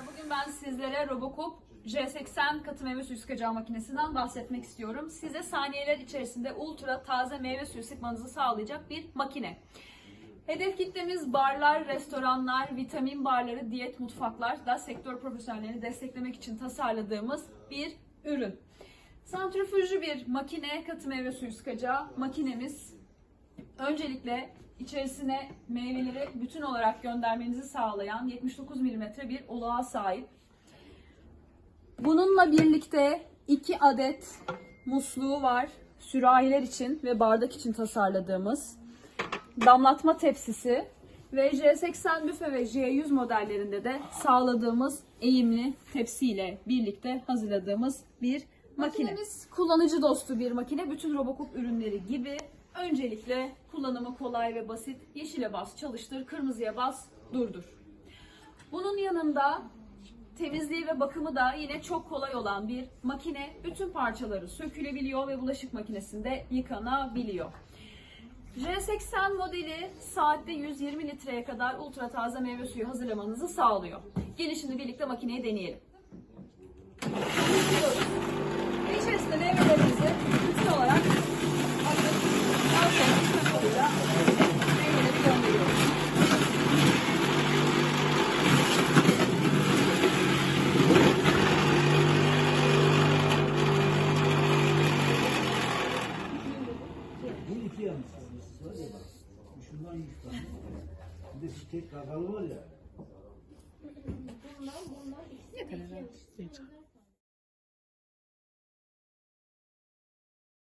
Bugün ben sizlere Robocop J80 katı meyve suyu sıkacağı makinesinden bahsetmek istiyorum. Size saniyeler içerisinde ultra taze meyve suyu sıkmanızı sağlayacak bir makine. Hedef kitlemiz barlar, restoranlar, vitamin barları, diyet mutfaklar da sektör profesyonellerini desteklemek için tasarladığımız bir ürün. Santrifüjlü bir makine katı meyve suyu sıkacağı makinemiz Öncelikle içerisine meyveleri bütün olarak göndermenizi sağlayan 79 mm bir olağa sahip. Bununla birlikte iki adet musluğu var. Sürahiler için ve bardak için tasarladığımız damlatma tepsisi ve J80 büfe ve J100 modellerinde de sağladığımız eğimli tepsiyle birlikte hazırladığımız bir makine. Makinemiz kullanıcı dostu bir makine. Bütün Robocop ürünleri gibi öncelikle kullanımı kolay ve basit. Yeşile bas, çalıştır, kırmızıya bas, durdur. Bunun yanında temizliği ve bakımı da yine çok kolay olan bir makine. Bütün parçaları sökülebiliyor ve bulaşık makinesinde yıkanabiliyor. J80 modeli saatte 120 litreye kadar ultra taze meyve suyu hazırlamanızı sağlıyor. Gelin şimdi birlikte makineyi deneyelim. Ve yanlış. Var ya bak. Şundan yüz tane. Bir de şu tek kakalı var ya. Bunlar bunlar ikisi de iki.